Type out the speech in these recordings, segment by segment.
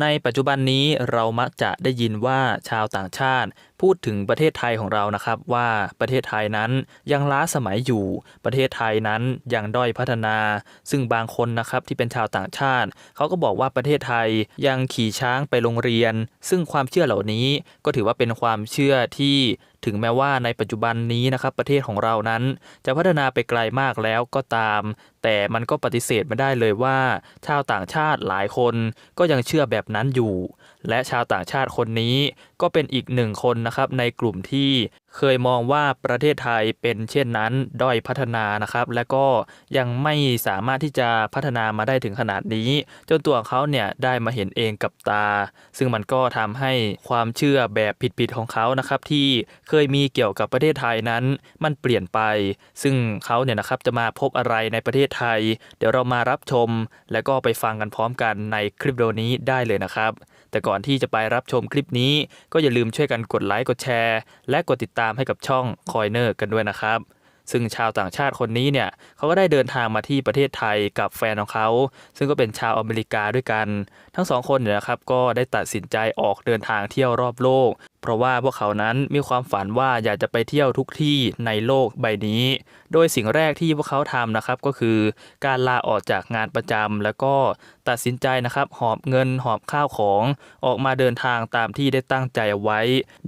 ในปัจจุบันนี้เรามักจะได้ยินว่าชาวต่างชาติ พูดถึงประเทศไทยของเรานะครับว่าประเทศไทยนั้นยังล้าสมัยอยู่ ประเทศไทยนั้นยังด้อยพัฒนา ซึ่งบางคนนะครับที่เป็นชาวต่างชาติ เขาก็บอกว่าประเทศไทยยังขี่ช้างไปโรงเรียน ซึ่งความเชื่อเหล่านี้ก็ถือว่าเป็นความเชื่อที่ถึงแม้ว่าในปัจจุบันนี้นะครับประเทศของเรานั้น จะพัฒนาไปไกลมากแล้วก็ตาม แต่มันก็ปฏิเสธไม่ได้เลยว่า ชาวต่างชาติหลายคนก็ยังเชื่อแบบนั้นอยู่ และชาวต่างชาติคนนี้ ก็เป็นอีกหนึ่งคนนะครับในกลุ่มที่เคยมองว่าประเทศไทยเป็นเช่นนั้นด้อยพัฒนานะครับ และก็ยังไม่สามารถที่จะพัฒนามาได้ถึงขนาดนี้ จนตัวเขาเนี่ยได้มาเห็นเองกับตา ซึ่งมันก็ทำให้ความเชื่อแบบผิดๆของเขานะครับ ที่เคยมีเกี่ยวกับประเทศไทยนั้น มันเปลี่ยนไป ซึ่งเขาเนี่ยนะครับจะมาพบอะไรในประเทศไทย เดี๋ยวเรามารับชม และก็ไปฟังกันพร้อมกันในคลิปวิดีโอนี้ได้เลยนะครับ แต่ก่อนที่จะไปรับชมคลิปนี้ ก็อย่าลืมช่วยกันกดไลค์กดแชร์ และกดติดตามให้กับช่องคอยเนอร์กันด้วยนะครับซึ่งชาวต่างชาติคนนี้เนี่ยเขาก็ได้เดินทางมาที่ประเทศไทยกับแฟนของเขา ซึ่งก็เป็นชาวอเมริกาด้วยกัน ทั้งสองคนเนี่ยนะครับก็ได้ตัดสินใจออกเดินทางเที่ยวรอบโลก เพราะว่าพวกเขานั้นมีความฝันว่าอยากจะไปเที่ยวทุกที่ในโลกใบนี้ โดยสิ่งแรกที่พวกเขาทำนะครับก็คือ การลาออกจากงานประจำแล้วก็ตัดสินใจนะครับหอบเงินหอบข้าวของออกมาเดินทางตามที่ได้ตั้งใจไว้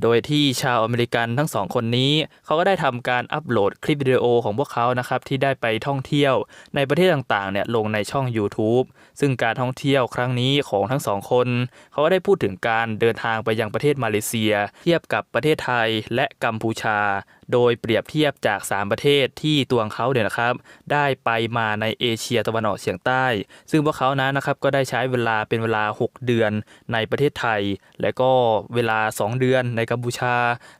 โดยที่ชาวอเมริกันทั้งสองคนนี้ เขาก็ได้ทำการอัปโหลดคลิปวิดีโอของพวกเขานะครับที่ได้ไปท่องเที่ยว ในประเทศต่างๆเนี่ยลงในช่อง YouTube ซึ่งการท่องเที่ยวครั้งนี้ของทั้งสองคน เขาก็ได้พูดถึงการเดินทางไปยังประเทศมาเลเซียเทียบกับประเทศไทยและกัมพูชา โดยเปรียบเทียบจาก 3 ประเทศที่ตัวเขาเนี่ยนะครับ ได้ไปมาในเอเชียตะวันออกเฉียงใต้ ซึ่งพวกเขานั้นนะครับก็ได้ใช้เวลาเป็นเวลา 6 เดือนในประเทศไทย และก็เวลา 2 เดือนในกัมพูชา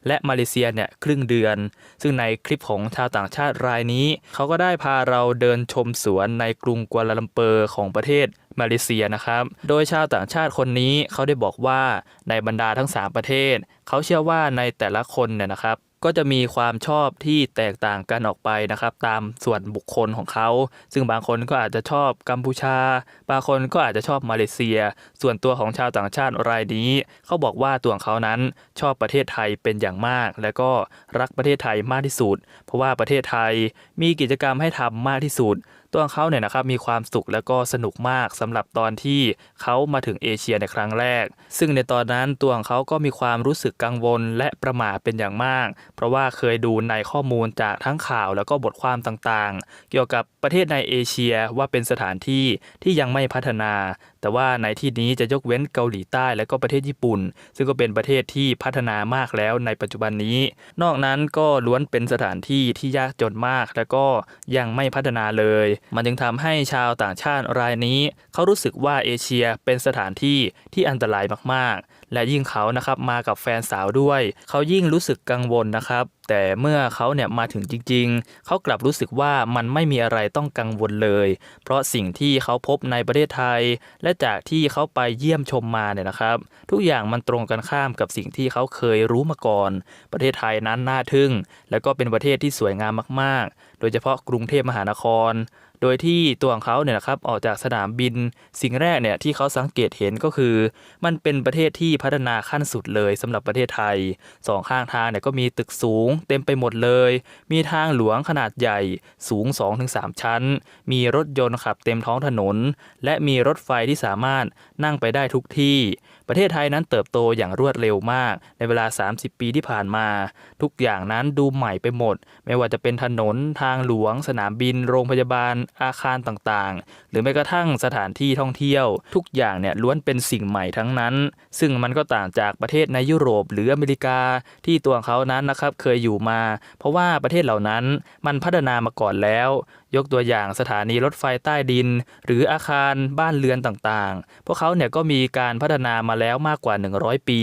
และมาเลเซียเนี่ยครึ่งเดือน ซึ่งในคลิปของชาวต่างชาติรายนี้ เขาก็ได้พาเราเดินชมสวนในกรุงกัวลาลัมเปอร์ของประเทศมาเลเซียนะครับ โดยชาวต่างชาติคนนี้เขาได้บอกว่าในบรรดาทั้ง 3 ประเทศ เขาเชื่อว่าในแต่ละคนเนี่ยนะครับ ก็จะมีความชอบที่แตกต่างกันออกไปนะครับ ตามส่วนบุคคลของเขา ซึ่งบางคนก็อาจจะชอบกัมพูชา บางคนก็อาจจะชอบมาเลเซีย ส่วนตัวของชาวต่างชาติรายนี้ เขาบอกว่าตัวของเขานั้นชอบประเทศไทยเป็นอย่างมาก และก็รักประเทศไทยมากที่สุด เพราะว่าประเทศไทยมีกิจกรรมให้ทำมากที่สุด ตัวเขาเนี่ยนะครับมีความสุขและก็สนุกมากสำหรับตอนที่เขามาถึงเอเชียในครั้งแรก ซึ่งในตอนนั้นตัวของเขาก็มีความรู้สึกกังวลและประหม่าเป็นอย่างมาก เพราะว่าเคยดูในข้อมูลจากทั้งข่าวแล้วก็บทความต่างๆ เกี่ยวกับประเทศในเอเชียว่าเป็นสถานที่ที่ยังไม่พัฒนา แต่ว่าในที่นี้จะยกเว้นเกาหลีใต้และก็ประเทศญี่ปุ่น ซึ่งก็เป็นประเทศที่พัฒนามากแล้วในปัจจุบันนี้ นอกนั้นก็ล้วนเป็นสถานที่ที่ยากจนมาก และก็ยังไม่พัฒนาเลย มันจึงทำให้ชาวต่างชาติรายนี้ เขารู้สึกว่าเอเชียเป็นสถานที่ที่อันตรายมากๆ และยิ่งเขานะครับมากับแฟนสาวด้วย เขายิ่งรู้สึกกังวลนะครับ แต่เมื่อเขาเนี่ยมาถึงจริง ๆ เขากลับรู้สึกว่ามันไม่มีอะไรต้องกังวลเลย เพราะสิ่งที่เขาพบในประเทศไทย และจากที่เขาไปเยี่ยมชมมาเนี่ยนะครับ ทุกอย่างมันตรงกันข้ามกับสิ่งที่เขาเคยรู้มาก่อน ประเทศไทยนั้นน่าทึ่ง และก็เป็นประเทศที่สวยงามมากๆ โดยเฉพาะกรุงเทพมหานคร โดยที่ตัวของเขาเนี่ยนะครับออกจากสนามบินสิ่งแรกเนี่ยที่เขาสังเกตเห็นก็คือ มันเป็นประเทศที่พัฒนาขั้นสุดเลยสำหรับประเทศไทยสองข้างทางเนี่ยก็มีตึกสูง เต็มไปหมดเลย มีทางหลวงขนาดใหญ่สูง 2-3 ชั้น มีรถยนต์ขับเต็มท้องถนน และมีรถไฟที่สามารถนั่งไปได้ทุกที่ ประเทศไทยนั้นเติบโตอย่างรวดเร็วมาก ในเวลา 30 ปีที่ผ่านมา ทุกอย่างนั้นดูใหม่ไปหมด ไม่ว่าจะเป็นถนนทางหลวง สนามบิน โรงพยาบาล อาคารต่างๆ หรือแม้กระทั่งสถานที่ท่องเที่ยว ทุกอย่างเนี่ยล้วนเป็นสิ่งใหม่ทั้งนั้น ซึ่งมันก็ต่างจากประเทศในยุโรปหรืออเมริกาที่ตัวเขานั้นนะครับเคยอยู่มา เพราะว่าประเทศเหล่านั้นมันพัฒนามาก่อนแล้ว ยกตัวอย่างสถานีรถไฟใต้ดิน หรืออาคารบ้านเรือนต่างๆ พวกเขาเนี่ยก็มีการพัฒนามาแล้วมากกว่า 100 ปี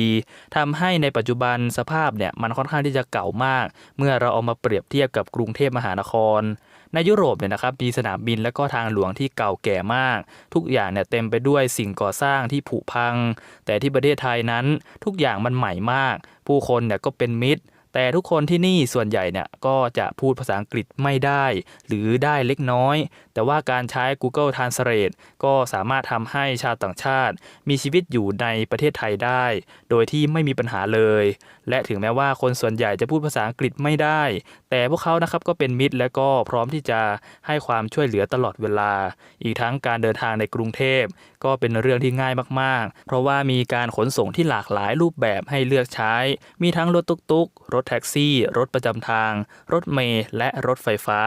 ทำให้ในปัจจุบันสภาพเนี่ยมันค่อนข้างที่จะเก่ามาก เมื่อเราเอามาเปรียบเทียบกับกรุงเทพมหานคร ในยุโรปเนี่ยนะครับมีสนามบินและก็ทางหลวงที่เก่าแก่มาก ทุกอย่างเนี่ยเต็มไปด้วยสิ่งก่อสร้างที่ผุพัง แต่ที่ประเทศไทยนั้นทุกอย่างมันใหม่มาก ผู้คนเนี่ยก็เป็นมิตร แต่ทุกคนที่นี่ส่วนใหญ่เนี่ยก็จะพูดภาษาอังกฤษไม่ได้ หรือได้เล็กน้อย แต่ว่าการใช้ Google Translate ก็สามารถทำให้ชาวต่างชาติ มีชีวิตอยู่ในประเทศไทยได้ โดยที่ไม่มีปัญหาเลย และถึงแม้ว่าคนส่วนใหญ่จะพูดภาษาอังกฤษไม่ได้ แต่พวกเขานะครับก็เป็นมิตรและก็พร้อมที่จะให้ความช่วยเหลือตลอดเวลา อีกทั้งการเดินทางในกรุงเทพ ก็เป็นเรื่องที่ง่ายมาก ๆ เพราะว่ามีการขนส่งที่หลากหลายรูปแบบให้เลือกใช้ มีทั้งรถตุ๊กๆรถแท็กซี่ รถประจำทาง รถเมล์และรถไฟฟ้า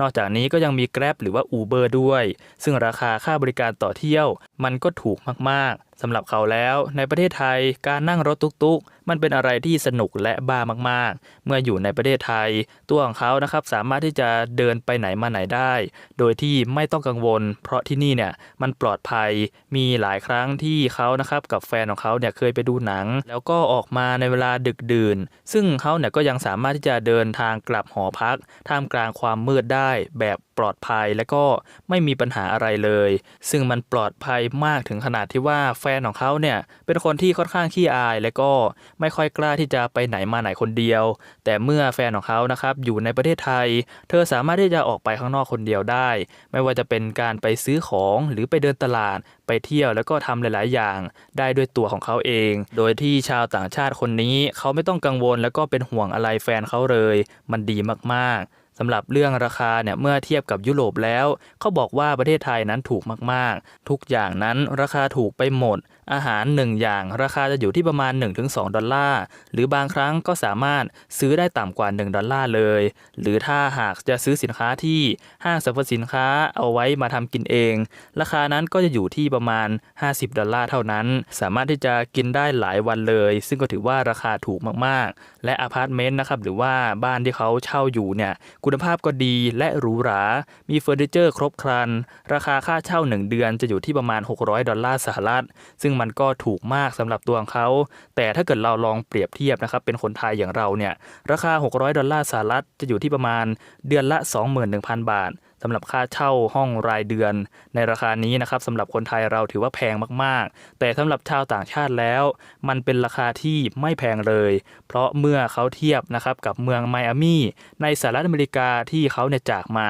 นอกจากนี้ก็ยังมี Grab หรือว่า Uber ด้วย ซึ่งราคาค่าบริการต่อเที่ยว มันก็ถูกมากๆสำหรับเขาแล้วในประเทศไทยการนั่งรถตุกๆ มันเป็นอะไรที่สนุกและบ้ามากๆ เมื่ออยู่ในประเทศไทย ตัวของเขานะครับสามารถที่จะเดินไปไหนมาไหนได้ โดยที่ไม่ต้องกังวล เพราะที่นี่เนี่ยมันปลอดภัยมีหลายครั้งที่เขานะครับกับแฟนของเขาเนี่ยเคยไปดูหนัง แล้วก็ออกมาในเวลาดึกดื่น ซึ่งเขาเนี่ยก็ยังสามารถที่จะเดินทางกลับหอพัก ท่ามกลางความมืดได้แบบ ปลอดภัยและก็ไม่มีปัญหาอะไรเลย ซึ่งมันปลอดภัยมากถึงขนาดที่ว่าแฟนของเขาเนี่ยเป็นคนที่ค่อนข้างขี้อาย และก็ไม่ค่อยกล้าที่จะไปไหนมาไหนคนเดียว แต่เมื่อแฟนของเขานะครับอยู่ในประเทศไทย เธอสามารถที่จะออกไปข้างนอกคนเดียวได้ ไม่ว่าจะเป็นการไปซื้อของหรือไปเดินตลาด ไปเที่ยวแล้วก็ทำหลาย ๆ อย่างได้ด้วยตัวของเขาเอง โดยที่ชาวต่างชาติคนนี้เขาไม่ต้องกังวลแล้วก็เป็นห่วงอะไรแฟนเขาเลย มันดีมากๆสำหรับเรื่องราคาเนี่ยเมื่อเทียบกับยุโรปแล้ว เขาบอกว่าประเทศไทยนั้นถูกมากๆ ทุกอย่างนั้นราคาถูกไปหมด อาหาร 1 อย่าง ราคาจะอยู่ที่ประมาณ 1-2 ดอลลาร์ หรือบางครั้งก็สามารถซื้อได้ต่ำกว่า 1 ดอลลาร์เลย หรือถ้าหากจะซื้อสินค้าที่ห้างสรรพสินค้าเอาไว้มาทำกินเอง ราคานั้นก็จะอยู่ที่ประมาณ 50 ดอลลาร์เท่านั้น สามารถที่จะกินได้หลายวันเลย ซึ่งก็ถือว่าราคาถูกมากๆ และอพาร์ตเมนต์นะครับหรือว่าบ้านที่เขาเช่าอยู่เนี่ยคุณภาพก็ดีและหรูหรา มีเฟอร์นิเจอร์ครบครัน ราคาค่าเช่า 1 เดือนจะอยู่ที่ประมาณ 600 ดอลลาร์สหรัฐ ซึ่งมันก็ถูกมากสำหรับตัวของเขา แต่ถ้าเกิดเราลองเปรียบเทียบนะครับเป็นคนไทยอย่างเราเนี่ยราคา 600 ดอลลาร์สหรัฐจะอยู่ที่ประมาณเดือนละ 21,000 บาทสำหรับค่าเช่าห้องรายเดือน ในราคานี้นะครับสำหรับคนไทยเราถือว่าแพงมากๆ แต่สำหรับชาวต่างชาติแล้ว มันเป็นราคาที่ไม่แพงเลย เพราะเมื่อเขาเทียบนะครับกับเมืองไมอามี่ในสหรัฐอเมริกาที่เขาเนี่ยจากมา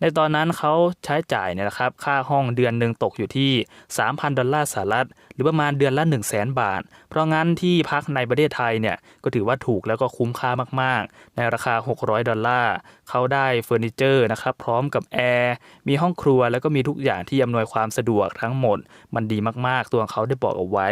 ในตอนนั้นเขาใช้จ่ายเนี่ยนะครับค่าห้องเดือนหนึ่งตกอยู่ที่ 3,000 ดอลลาร์สหรัฐ หรือประมาณเดือนละ 1 0 0 0 0แบาท เพราะงั้นที่พักในประเทศไทยเนี่ยก็ถือว่าถูกแล้วก็คุ้มค่ามากๆ ในราคา 600 ดอลลาร์ เขาได้เฟอร์นิเจอร์นะครับพร้อมกับแอร์ มีห้องครัวแล้วก็มีทุกอย่างที่อำนวยความสะดวกทั้งหมด มันดีมากๆ ตัวเขาได้บอกเอาไว้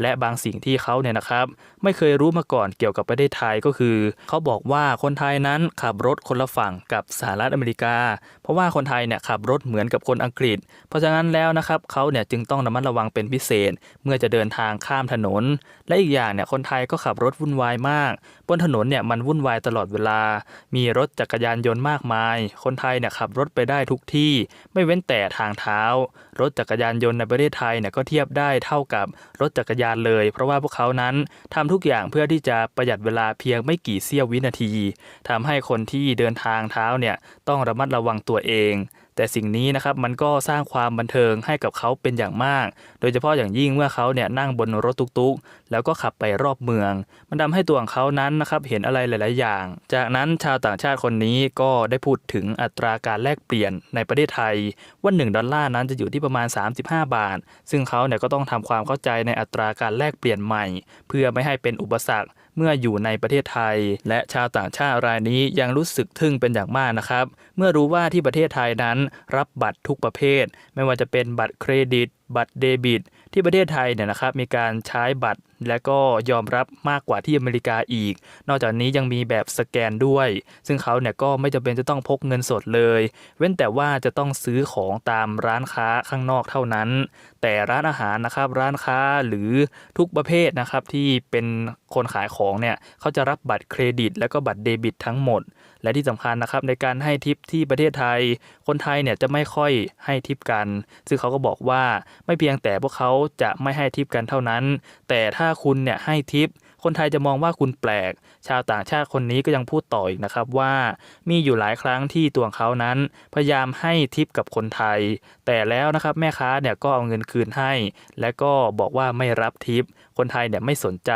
และบางสิ่งที่เขาเนี่ยนะครับ ไม่เคยรู้มาก่อนเกี่ยวกับประเทศไทยก็คือ เขาบอกว่าคนไทยนั้นขับรถคนละฝั่งกับสหรัฐอเมริกา เพราะว่าคนไทยเนี่ยขับรถเหมือนกับคนอังกฤษ เพราะฉะนั้นแล้วนะครับเขาเนี่ยจึงต้องระมัดระวังเป็นพิเศษ เมื่อจะเดินทางข้ามถนน และอีกอย่างเนี่ยคนไทยก็ขับรถวุ่นวายมาก บนถนนเนี่ยมันวุ่นวายตลอดเวลา มีรถจักรยานยนต์มากมาย คนไทยเนี่ยขับรถไปได้ทุกที่ ไม่เว้นแต่ทางเท้า รถจักรยานยนต์ในประเทศไทยเนี่ยก็เทียบได้เท่ากับรถจักรยานเลย เพราะว่าพวกเขานั้นทำทุกอย่างเพื่อที่จะประหยัดเวลาเพียงไม่กี่เสี้ยววินาทีทำให้คนที่เดินทางเท้าเนี่ยต้องระมัดระวังตัวเอง แต่สิ่งนี้นะครับมันก็สร้างความบันเทิงให้กับเขาเป็นอย่างมาก โดยเฉพาะอย่างยิ่งเมื่อเขาเนี่ยนั่งบนรถตุกๆ แล้วก็ขับไปรอบเมือง มันทำให้ตัวของเขานั้นนะครับเห็นอะไรหลาย ๆ อย่าง จากนั้นชาวต่างชาติคนนี้ก็ได้พูดถึงอัตราการแลกเปลี่ยนในประเทศไทย ว่า 1 ดอลลาร์นั้นจะอยู่ที่ประมาณ 35 บาท ซึ่งเขาเนี่ยก็ต้องทำความเข้าใจในอัตราการแลกเปลี่ยนใหม่ เพื่อไม่ให้เป็นอุปสรรค เมื่ออยู่ในประเทศไทย และชาวต่างชาติรายนี้ยังรู้สึกทึ่งเป็นอย่างมากนะครับ เมื่อรู้ว่าที่ประเทศไทยนั้นรับบัตรทุกประเภท ไม่ว่าจะเป็นบัตรเครดิต บัตรเดบิต ที่ประเทศไทยเนี่ยนะครับมีการใช้บัตรและก็ยอมรับมากกว่าที่อเมริกาอีก นอกจากนี้ยังมีแบบสแกนด้วย ซึ่งเขาเนี่ยก็ไม่จำเป็นจะต้องพกเงินสดเลย เว้นแต่ว่าจะต้องซื้อของตามร้านค้าข้างนอกเท่านั้น แต่ร้านอาหารนะครับร้านค้าหรือทุกประเภทนะครับที่เป็นคนขายของเนี่ยเขาจะรับบัตรเครดิต และก็บัตรเดบิตทั้งหมด และที่สำคัญนะครับในการให้ทิปที่ประเทศไทย คนไทยเนี่ยจะไม่ค่อยให้ทิปกัน ซึ่งเขาก็บอกว่าไม่เพียงแต่พวกเขาจะไม่ให้ทิปกันเท่านั้น แต่ถ้าาคุณเนี่ยให้ทิป คนไทยจะมองว่าคุณแปลก ชาวต่างชาติคนนี้ก็ยังพูดต่ออีกนะครับว่า มีอยู่หลายครั้งที่ตัวเขานั้น พยายามให้ทิปกับคนไทย แต่แล้วนะครับแม่ค้าเนี่ยก็เอาเงินคืนให้ และก็บอกว่าไม่รับทิป คนไทยเนี่ยไม่สนใจ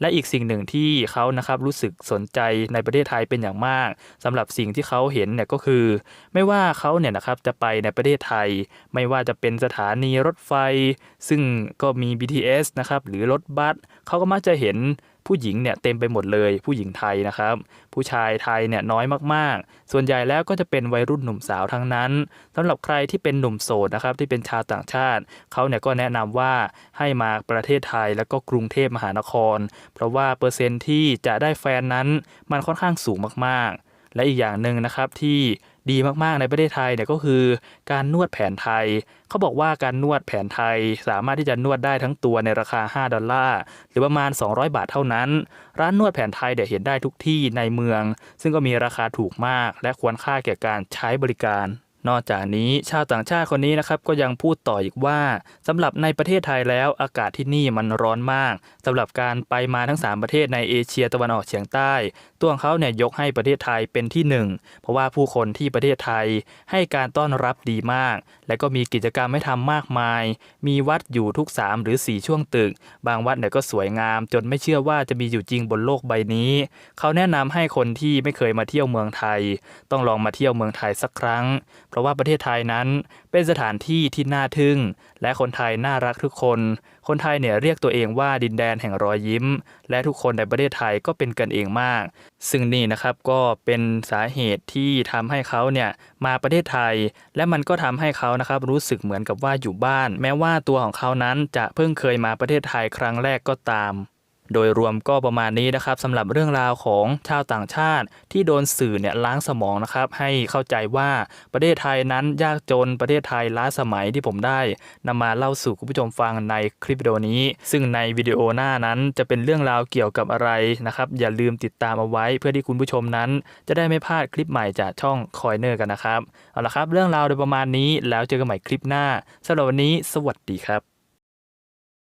และอีกสิ่งหนึ่งที่เขานะครับรู้สึกสนใจในประเทศไทยเป็นอย่างมากสำหรับสิ่งที่เขาเห็นเนี่ยก็คือ ไม่ว่าเขาเนี่ยนะครับจะไปในประเทศไทย ไม่ว่าจะเป็นสถานีรถไฟ ซึ่งก็มี BTS นะครับหรือรถบัสเขาก็มักจะเห็น ผู้หญิงเนี่ยเต็มไปหมดเลยผู้หญิงไทยนะครับ ผู้ชายไทยเนี่ยน้อยมากๆ ส่วนใหญ่แล้วก็จะเป็นวัยรุ่นหนุ่มสาวทั้งนั้นสำหรับใครที่เป็นหนุ่มโสดนะครับที่เป็นชาวต่างชาติเขาเนี่ยก็แนะนำว่าให้มาประเทศไทยแล้วก็กรุงเทพมหานคร เพราะว่าเปอร์เซ็นต์ที่จะได้แฟนนั้น มันค่อนข้างสูงมากๆ และอีกอย่างหนึ่งนะครับที่ ดีมากๆในประเทศไทยเนี่ยก็คือการนวดแผนไทย เขาบอกว่าการนวดแผนไทยสามารถที่จะนวดได้ทั้งตัวในราคา 5 ดอลลาร์ หรือประมาณ 200 บาทเท่านั้น ร้านนวดแผนไทยเดี๋ยวเห็นได้ทุกที่ในเมือง ซึ่งก็มีราคาถูกมาก และควรค่าแก่การใช้บริการ นอกจากนี้ชาวต่างชาติคนนี้นะครับก็ยังพูดต่ออีกว่าสำหรับในประเทศไทยแล้วอากาศที่นี่มันร้อนมากสำหรับการไปมาทั้ง 3 ประเทศในเอเชียตะวันออกเฉียงใต้ ตัวของเขาเนี่ยยกให้ประเทศไทยเป็นที่หนึ่งเพราะว่าผู้คนที่ประเทศไทยให้การต้อนรับดีมาก และก็มีกิจกรรมให้ทำมากมาย มีวัดอยู่ทุก 3 หรือ 4 ช่วงตึก บางวัดเนี่ยก็สวยงาม จนไม่เชื่อว่าจะมีอยู่จริงบนโลกใบนี้ เขาแนะนำให้คนที่ไม่เคยมาเที่ยวเมืองไทย ต้องลองมาเที่ยวเมืองไทยสักครั้งราะว่าประเทศไทยนั้นเป็นสถานที่ที่น่าทึ่ง และคนไทยน่ารักทุกคน คนไทยเนี่ยเรียกตัวเองว่าดินแดนแห่งรอยยิ้ม และทุกคนในประเทศไทยก็เป็นกันเองมาก ซึ่งนี่นะครับก็เป็นสาเหตุที่ทำให้เขาเนี่ยมาประเทศไทย และมันก็ทำให้เขานะครับรู้สึกเหมือนกับว่าอยู่บ้าน แม้ว่าตัวของเขานั้นจะเพิ่งเคยมาประเทศไทยครั้งแรกก็ตาม โดยรวมก็ประมาณนี้นะครับสำหรับเรื่องราวของชาวต่างชาติ ที่โดนสื่อเนี่ยล้างสมองนะครับ ให้เข้าใจว่าประเทศไทยนั้นยากจนประเทศไทยล้าสมัยที่ผมได้นำมาเล่าสู่คุณผู้ชมฟังในคลิปวิดีโอนี้ ซึ่งในวิดีโอหน้านั้นจะเป็นเรื่องราวเกี่ยวกับอะไรนะครับ อย่าลืมติดตามเอาไว้ เพื่อที่คุณผู้ชมนั้น จะได้ไม่พลาดคลิปใหม่จากช่องคอยเนอร์กันนะครับเอาละครับ เรื่องราวโดยประมาณนี้แล้วเจอกันใหม่คลิปหน้าสำหรับวันนี้ สวัสดีครับ